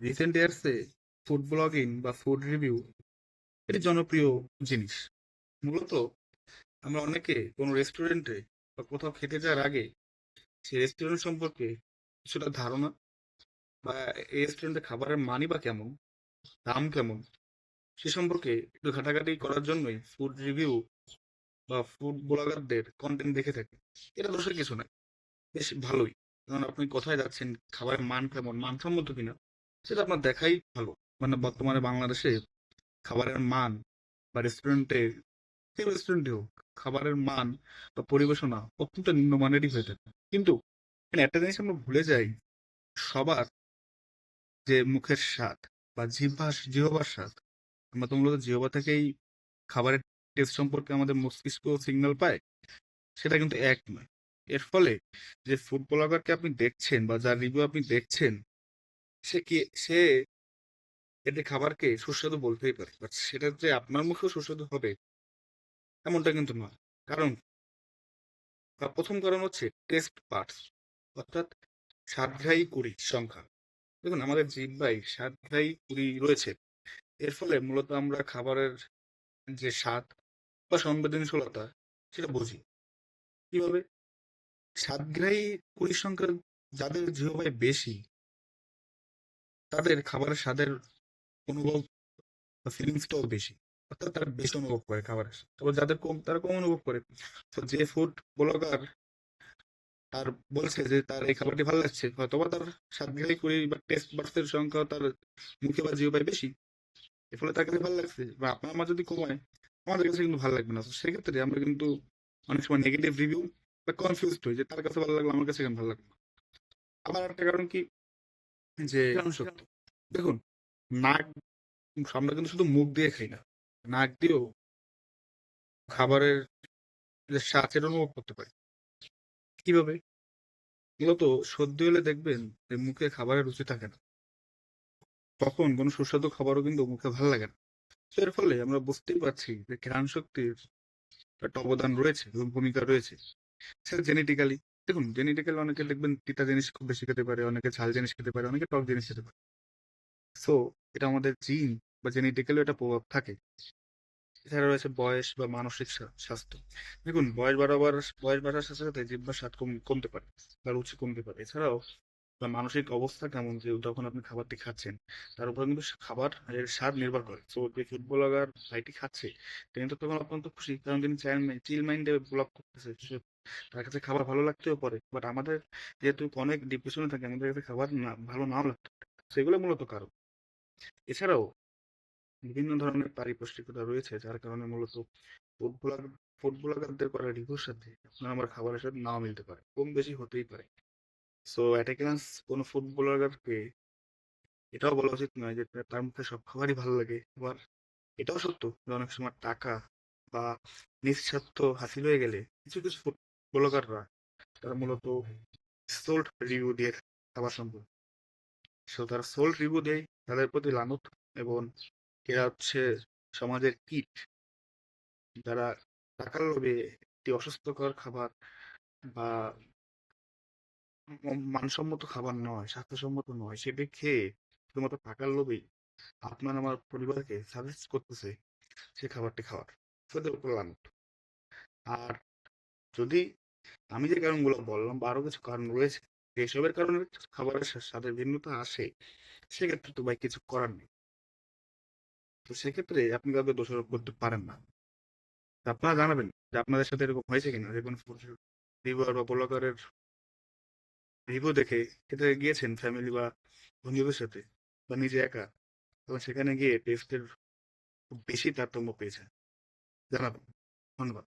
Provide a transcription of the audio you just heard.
Recent ইয়ার্সে food blogging বা food review এটি জনপ্রিয় জিনিস। মূলত আমরা অনেকে কোনো রেস্টুরেন্টে বা কোথাও খেতে যাওয়ার আগে সেই রেস্টুরেন্ট সম্পর্কে কিছুটা ধারণা বা এই রেস্টুরেন্টে খাবারের মানই বা কেমন, দাম কেমন, সে সম্পর্কে একটু ঘাটাঘাটি করার জন্যই ফুড রিভিউ বা ফুড ব্লগারদের কন্টেন্ট দেখে থাকি। এটা দোষের কিছু নয় বেশ ভালোই। কারণ আপনি কোথায় যাচ্ছেন, খাবারের মান কেমন, মানসম্মত কিনা সেটা আপনার দেখাই ভালো। মানে বর্তমানে বাংলাদেশে খাবারের মান বা রেস্টুরেন্টে যে রেস্টুরেন্টে হোক, খাবারের মান বা পরিবেশনা অত্যন্ত নিম্নমানেরই হয়ে থাকে। কিন্তু একটা জিনিস আমরা ভুলে যাই, সবার যে মুখের স্বাদ বা জিহ্বা জিহ্বার স্বাদ, আমরা তো মূলত জিহ্বা থেকেই খাবারের টেস্ট সম্পর্কে আমাদের মস্তিষ্ক সিগন্যাল পায়, সেটা কিন্তু এক নয়। এর ফলে যে ফুড ব্লগারকে আপনি দেখছেন বা যার রিভিউ আপনি দেখছেন সে কি, সে এতে খাবারকে সুস্বাদু বলতেই পারে? বাট সেটা যে আপনার মুখেও সুস্বাদু হবে, এমনটা কিন্তু নয়। কারণ তার প্রথম কারণ হচ্ছে টেস্ট পার্টস অর্থাৎ সাতঘাই কুড়ি সংখ্যা। দেখুন, আমাদের জিহ্বাই সাতঘাই কুড়ি রয়েছে। এর ফলে মূলত আমরা খাবারের যে স্বাদ বা সংবেদনশীলতা, সেটা বুঝি। কীভাবে? সাতঘাই কুড়ি সংখ্যার যাদের জিহ্বায় বেশি তাদের খাবারের স্বাদের অনুভব বা ফিলিংসটাও বেশি, অর্থাৎ তারা বেশি অনুভব করে খাবারের। তারপর যাদের কম, তারা কম অনুভব করে তো যে ফুড ব্লগার তার বলছে যে তার এই খাবারটি ভালো লাগছে, হয়তোবা তার স্বাদ সাতঘাই কুড়ি বা টেস্ট বার্সের সংখ্যা তার মুখে বা জিহ্বায় বেশি এর ফলে তার কাছে ভালো লাগছে বা আপনার আমার যদি কমায় আমাদের কাছে কিন্তু ভালো লাগবে না তো সেক্ষেত্রে আমরা কিন্তু অনেক সময় নেগেটিভ রিভিউ বা কনফিউজড হই যে তার কাছে ভালো লাগল, আমার কাছে কেন ভালো লাগল। আবার একটা কারণ কি যে সত্য। দেখুন নাক আমরা কিন্তু শুধু মুখ দিয়ে খাই না নাক দিয়েও খাবারের যে স্বাদ অনুভব করতে পারি। কীভাবে? মূলত সর্দি হলে দেখবেন যে মুখে খাবারের রুচি থাকে না। তখন কোনো সুস্বাদু খাবারও কিন্তু মুখে ভালো লাগে না। তো এর ফলে আমরা বুঝতেই পারছি যে ঘ্রাণ শক্তির একটা অবদান রয়েছে এবং ভূমিকা রয়েছে সেটা জেনেটিক্যালি দেখুন জেনেটিক্যাল অনেকে দেখবেন তিতা জিনিস খুব বেশি খেতে পারে অনেকে ঝাল জিনিস খেতে পারে অনেকে টক জিনিস খেতে পারে। সো এটা আমাদের জিন বা জেনেটিক্যালও এটা প্রভাব থাকে। এছাড়া রয়েছে বয়স বা মানসিক স্বাস্থ্য। দেখুন বয়স বাড়াবার বয়স বাড়ার সাথে সাথে জিহ্বার স্বাদ কম- কমতে পারে বা রুচি কমতে পারে। এছাড়াও বা মানসিক অবস্থা কেমন যে যখন আপনি খাবারটি খাচ্ছেন, তার উপর কিন্তু খাবার এর স্বাদ নির্ভর করে। তো যে ফুড ব্লগার ভাইটি খাচ্ছে, তিনি তো তখন অত্যন্ত খুশি, কারণ তিনি চিল মাইন্ডে ব্লগ করতেছে তার কাছে খাবার ভালো লাগতেও পারে। বাট আমাদের যেহেতু অনেক ডিপ্রেশনে থাকে, আমাদের কাছে খাবার না, ভালো নাও লাগতে সেগুলো মূলত কারণ। এছাড়াও বিভিন্ন ধরনের পারিপার্শ্বিকতা রয়েছে, যার কারণে মূলত ফুড ব্লগারদের করা রিভিউর সাথে আপনার আমার খাবারের সাথে নাও মিলতে পারে, কম বেশি হতেই পারে। সো অ্যাট এ কোনো ফুড ব্লগারকে এটাও বলা উচিত নয় যে, তার মধ্যে সব খাবারই ভালো লাগে। আবার এটাও সত্য যে, অনেক সময় টাকা বা নিঃস্বার্থ হাসিল হয়ে গেলে কিছু কিছু ফুড ব্লগাররা তারা মূলত সোল্ড রিভিউ দিয়ে খাবার সম্পর্কে। সো তারা সোল্ড রিভিউ দেয় তাদের প্রতি লানত এবং এরা হচ্ছে সমাজের কীট। যারা টাকার লোভে একটি অস্বাস্থ্যকর খাবার বা মানসম্মত খাবার নয়, স্বাস্থ্যসম্মত নয়, সেটি খেয়ে শুধুমাত্র টাকার লোভেই আপনার আমার পরিবারকে সাজেস্ট করতেছে সে খাবারটি খাওয়ার। সেটার উপর আর যদি আমি যে কারণগুলো বললাম বা আরও কিছু কারণ রয়েছে এসবের কারণে খাবারের স্বাদের ভিন্নতা আসে, সেক্ষেত্রে তো ভাই কিছু করার নেই। তো সেক্ষেত্রে আপনি কাউকে দোষারোপ করতে পারেন না। আপনারা জানাবেন যে আপনাদের সাথে এরকম হয়েছে কিনা? যে কোনো রিভিউয়ার বা ব্লগারের রিভিউ দেখে সেটা গিয়েছেন ফ্যামিলি বা বন্ধুদের সাথে, বা নিজে একা? এবং সেখানে গিয়ে টেস্টের খুব বেশি তারতম্য পেয়েছে জানাবেন। ধন্যবাদ।